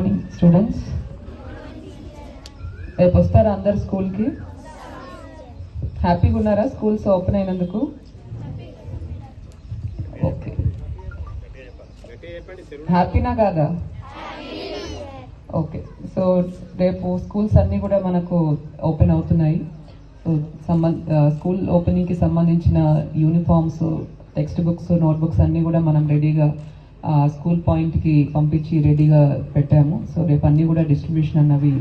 Morning students రేపు వస్తారా అందరు స్కూల్కి? హ్యాపీగా ఉన్నారా? స్కూల్స్ ఓపెన్ అయినందుకు? ఓకే. హ్యాపీనా కాదా? ఓకే. సో రేపు స్కూల్స్ అన్నీ కూడా మనకు ఓపెన్ అవుతున్నాయి. సో సంబంధ స్కూల్ ఓపెనింగ్కి సంబంధించిన యూనిఫామ్స్ టెక్స్ట్ బుక్స్ నోట్బుక్స్ అన్నీ కూడా మనం రెడీగా స్కూల్ పాయింట్కి పంపించి రెడీగా పెట్టాము. సో రేపు అన్నీ కూడా డిస్ట్రిబ్యూషన్ అన్నవి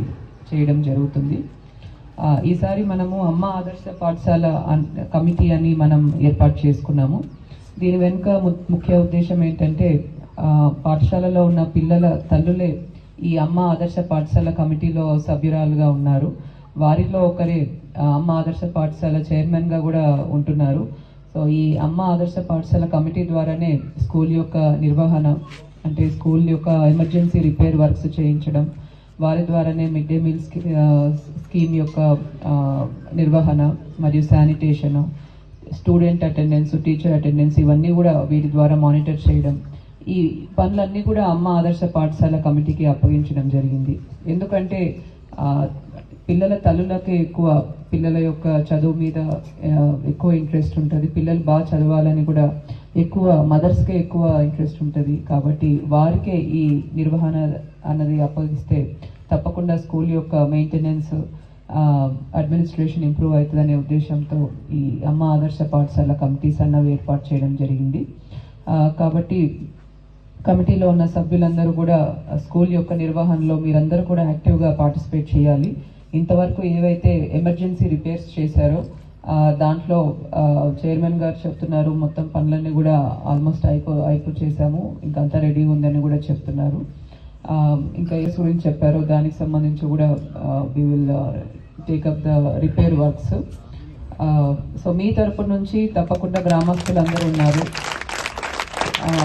చేయడం జరుగుతుంది. ఈసారి మనము అమ్మ ఆదర్శ పాఠశాల కమిటీ అని మనం ఏర్పాటు చేసుకున్నాము. దీని వెనుక ము- ముఖ్య ఉద్దేశం ఏంటంటే పాఠశాలలో ఉన్న పిల్లల తల్లులే ఈ అమ్మ ఆదర్శ పాఠశాల కమిటీలో సభ్యురాలుగా ఉన్నారు. వారిలో ఒకరే అమ్మ ఆదర్శ పాఠశాల చైర్మన్గా కూడా ఉంటున్నారు. సో ఈ అమ్మ ఆదర్శ పాఠశాల కమిటీ ద్వారానే స్కూల్ యొక్క నిర్వహణ అంటే స్కూల్ యొక్క ఎమర్జెన్సీ రిపేర్ వర్క్స్ చేయించడం వారి ద్వారానే మిడ్ డే మీల్ స్కీమ్ యొక్క నిర్వహణ మరియు sanitation student attendance teacher attendance ఇవన్నీ కూడా వీటి ద్వారా మానిటర్ చేయడం. ఈ పనులన్నీ కూడా అమ్మ ఆదర్శ పాఠశాల కమిటీకి అప్పగించడం జరిగింది. ఎందుకంటే పిల్లల తల్లులకే ఎక్కువ పిల్లల యొక్క చదువు మీద ఎక్కువ ఇంట్రెస్ట్ ఉంటుంది. పిల్లలు బాగా చదవాలని కూడా ఎక్కువ మదర్స్కే ఎక్కువ ఇంట్రెస్ట్ ఉంటుంది. కాబట్టి వారికే ఈ నిర్వహణ అన్నది అప్పగిస్తే తప్పకుండా స్కూల్ యొక్క మెయింటెనెన్స్ అడ్మినిస్ట్రేషన్ ఇంప్రూవ్ అవుతుందనే ఉద్దేశంతో ఈ అమ్మ ఆదర్శ పాఠశాల కమిటీస్ అన్నవి ఏర్పాటు చేయడం జరిగింది. కాబట్టి కమిటీలో ఉన్న సభ్యులందరూ కూడా స్కూల్ యొక్క నిర్వహణలో మీరందరూ కూడా యాక్టివ్గా పార్టిసిపేట్ చేయాలి. ఇంతవరకు ఏవైతే ఎమర్జెన్సీ రిపేర్స్ చేశారో దాంట్లో చైర్మన్ గారు చెప్తున్నారు మొత్తం పనులన్నీ కూడా ఆల్మోస్ట్ అయిపో అయిపో చేశాము. ఇంకంతా రెడీ ఉందని కూడా చెప్తున్నారు. ఇంకా ఏ గురించి చెప్పారో దానికి సంబంధించి కూడా we will take up the repair works so మీ తరపు నుంచి తప్పకుండా గ్రామస్తులందరూ ఉన్నారు.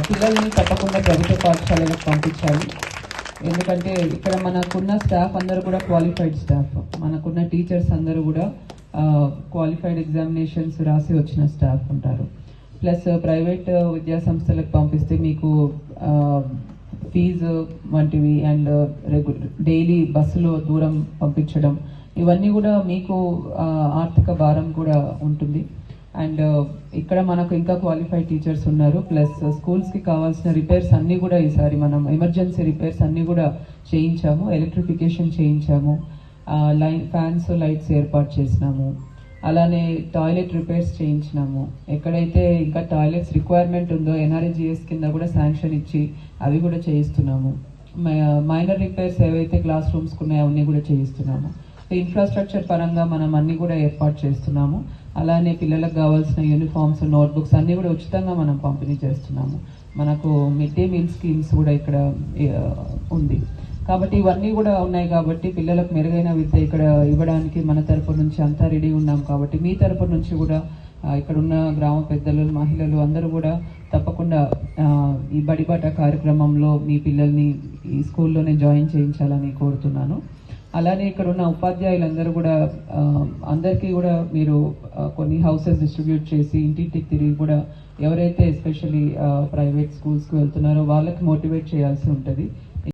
పిల్లల్ని తప్పకుండా ప్రభుత్వ పాఠశాలలకు పంపించాలి. ఎందుకంటే ఇక్కడ మనకున్న స్టాఫ్ అందరూ కూడా క్వాలిఫైడ్ స్టాఫ్ మనకున్న టీచర్స్ అందరూ కూడా క్వాలిఫైడ్ ఎగ్జామినేషన్స్ రాసి వచ్చిన స్టాఫ్ ఉంటారు. ప్లస్ ప్రైవేట్ విద్యా సంస్థలకు పంపిస్తే మీకు ఫీజు వంటివి అండ్ డైలీ బస్సులో దూరం పంపించడం ఇవన్నీ కూడా మీకు ఆర్థిక భారం కూడా ఉంటుంది. అండ్ uh, ఇక్కడ మనకు ఇంకా క్వాలిఫైడ్ టీచర్స్ ఉన్నారు. ప్లస్ స్కూల్స్ uh, కి కావాల్సిన రిపేర్స్ అన్ని కూడా ఈసారి మనం ఎమర్జెన్సీ రిపేర్స్ అన్ని కూడా చేయించాము. ఎలక్ట్రిఫికేషన్ చేయించాము. లైన్ ఫ్యాన్స్ లైట్స్ ఏర్పాటు చేసినాము. అలానే టాయిలెట్ రిపేర్స్ చేయించినాము. ఎక్కడైతే ఇంకా టాయిలెట్స్ రిక్వైర్మెంట్ ఉందో ఎన్ఆర్జిఎస్ కింద కూడా శాంక్షన్ ఇచ్చి అవి కూడా చేయిస్తున్నాము. మైనర్ రిపేర్స్ ఏవైతే క్లాస్ రూమ్స్ ఉన్నాయో అవన్నీ కూడా చేయిస్తున్నాము. ఇన్ఫ్రాస్ట్రక్చర్ పరంగా మనం అన్ని కూడా ఏర్పాటు చేస్తున్నాము. అలానే పిల్లలకు కావాల్సిన యూనిఫామ్స్ నోట్బుక్స్ అన్నీ కూడా ఉచితంగా మనం పంపిణీ చేస్తున్నాము. మనకు మిడ్ డే మీల్ స్కీమ్స్ కూడా ఇక్కడ ఉంది. కాబట్టి ఇవన్నీ కూడా ఉన్నాయి కాబట్టి పిల్లలకు మెరుగైన విద్య ఇక్కడ ఇవ్వడానికి మన తరపు నుంచి అంతా రెడీ ఉన్నాం కాబట్టి మీ తరపు నుంచి కూడా ఇక్కడ ఉన్న గ్రామ పెద్దలు మహిళలు అందరూ కూడా తప్పకుండా ఈ బడిబాట కార్యక్రమంలో మీ పిల్లల్ని ఈ స్కూల్లోనే జాయిన్ చేయించాలని కోరుతున్నాను. అలానే ఇక్కడ ఉన్న ఉపాధ్యాయులందరూ కూడా అందరికీ కూడా మీరు కొన్ని హౌసెస్ డిస్ట్రిబ్యూట్ చేసి ఇంటింటికి తిరిగి కూడా ఎవరైతే ఎస్పెషల్లీ ప్రైవేట్ స్కూల్స్కి వెళ్తున్నారో వాళ్ళకి మోటివేట్ చేయాల్సి ఉంటుంది.